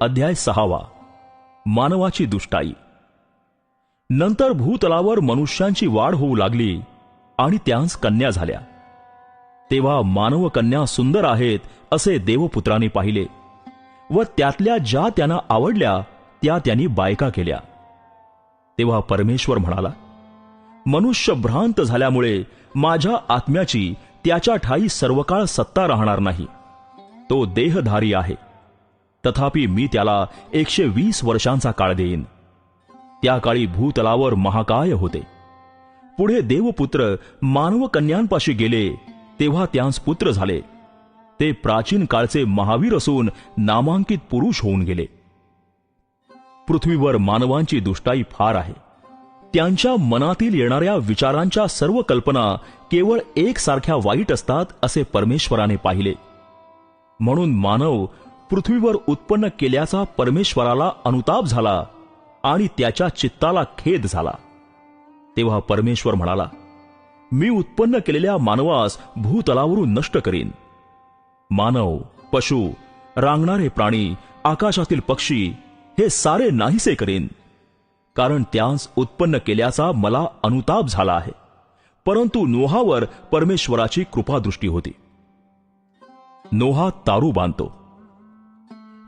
अध्याय सहावा. मानवाची दुष्टाई. नंतर भूतलावर मनुष्यांची वाढ होऊ लागली आणि त्यांस कन्या झाल्या. तेव्हा मानव कन्या सुंदर आहेत असे देवपुत्रांनी पाहिले व त्यातल्या ज्या त्यांना आवडल्या त्या त्यांनी बायका केल्या. तेव्हा परमेश्वर म्हणाला मनुष्य भ्रांत झाल्यामुळे माझ्या आत्म्याची त्याच्या ठाई सर्वकाळ सत्ता राहणार नाही. तो देहधारी आहे. तथापि मी त्याला एकशे वीस वर्षांचा काळ देईन. त्या काळी भूतलावर महाकाय होते. पुढे देवपुत्र मानव कन्यांपाशी गेले तेव्हा त्यांस पुत्र झाले. ते प्राचीन काळचे महावीर असून नामांकित पुरुष होऊन गेले. पृथ्वीवर मानवांची दुष्टाई फार आहे. त्यांच्या मनातील येणाऱ्या विचारांच्या सर्व कल्पना केवळ एकसारख्या वाईट असतात असे परमेश्वराने पाहिले. म्हणून मानव पृथ्वीवर उत्पन्न केल्याचा परमेश्वराला अनुताप झाला आणि त्याच्या चित्ताला खेद झाला. तेव्हा परमेश्वर म्हणाला मी उत्पन्न केलेल्या मानवास भूतलावरून नष्ट करीन. मानव पशु रांगणारे प्राणी आकाशातील पक्षी हे सारे नाहीसे करीन. कारण त्यांस उत्पन्न केल्याचा मला अनुताप झाला आहे. परंतु नोहावर परमेश्वराची कृपादृष्टी होती. नोहा तारू बांधतो.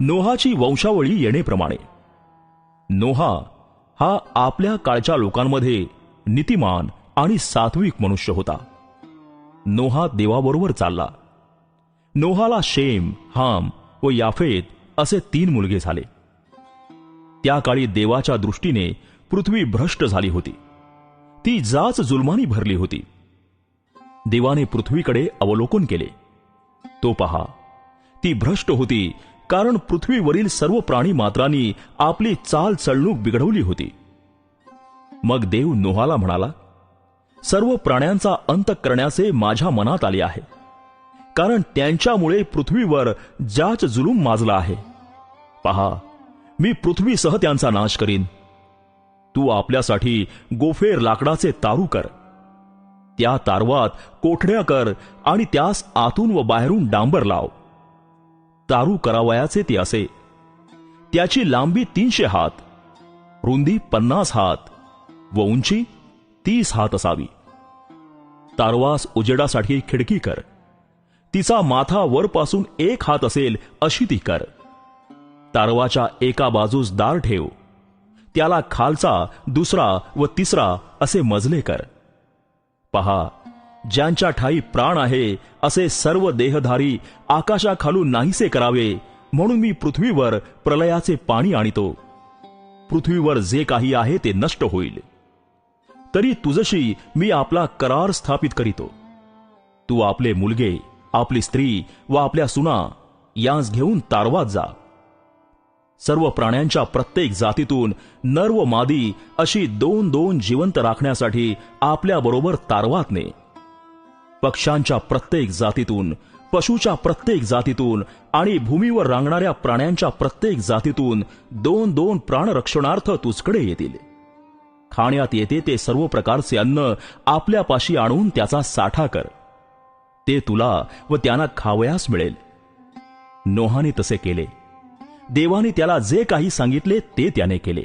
नोहाची वंशावळी येणेप्रमाणे नोहा हा आपल्या काळच्या लोकांमध्ये नीतिमान आणि सात्विक मनुष्य होता. नोहा देवाबरोबर चालला. नोहाला शेम हाम व याफेत असे तीन मुलगे झाले. त्या काळी देवाच्या दृष्टीने पृथ्वी भ्रष्ट झाली होती. ती जाच जुलमानी भरली होती. देवाने पृथ्वीकडे अवलोकन केले. तो पहा ती भ्रष्ट होती कारण पृथ्वीवरील सर्व प्राणी मात्रांनी आपली चाल चळणूक बिघडवली होती. मग देव नोहाला म्हणाला सर्व प्राण्यांचा अंत करण्याचे माझ्या मनात आले आहे. कारण त्यांच्यामुळे पृथ्वीवर जाच जुलूम माजला आहे. पहा मी पृथ्वीसह त्यांचा नाश करीन. तू आपल्यासाठी गोफेर लाकडाचे तारू कर. त्या तारवात कोठड्या कर आणि त्यास आतून व बाहेरून डांबर लाव. तारू करावयाचे ते असे. त्याची लांबी तीनशे हात रुंदी पन्नास हात व उंची तीस हात असावी. तारवास उजेडासाठी खिडकी कर. तिचा माथा वरपासून एक हात असेल अशी ती कर. तारवाच्या एका बाजूस दार ठेव. त्याला खालचा दुसरा व तिसरा असे मजले कर. पहा ज्यांच्या ठाई प्राण आहे असे सर्व देहधारी आकाशाखालून नाहीसे करावे. म्हणून मी पृथ्वीवर प्रलयाचे पाणी आणितो. पृथ्वीवर जे काही आहे ते नष्ट होईल. तरी तुझशी मी आपला करार स्थापित करीतो. तू आपले मुलगे आपली स्त्री व आपल्या सुना यांस घेऊन तारवात जा. सर्व प्राण्यांच्या प्रत्येक जातीतून नर व मादी अशी दोन दोन जिवंत राखण्यासाठी आपल्या बरोबर तारवात ने. पक्ष्यांच्या प्रत्येक जातीतून पशुच्या प्रत्येक जातीतून आणि भूमीवर रांगणाऱ्या प्राण्यांच्या प्रत्येक जातीतून दोन दोन प्राणरक्षणार्थ तुझकडे येतील. खाण्यात येते ते सर्व प्रकारचे अन्न आपल्यापाशी आणून त्याचा साठा कर. ते तुला व त्यांना खावयास मिळेल. नोहाने तसे केले. देवाने त्याला जे काही सांगितले ते त्याने केले.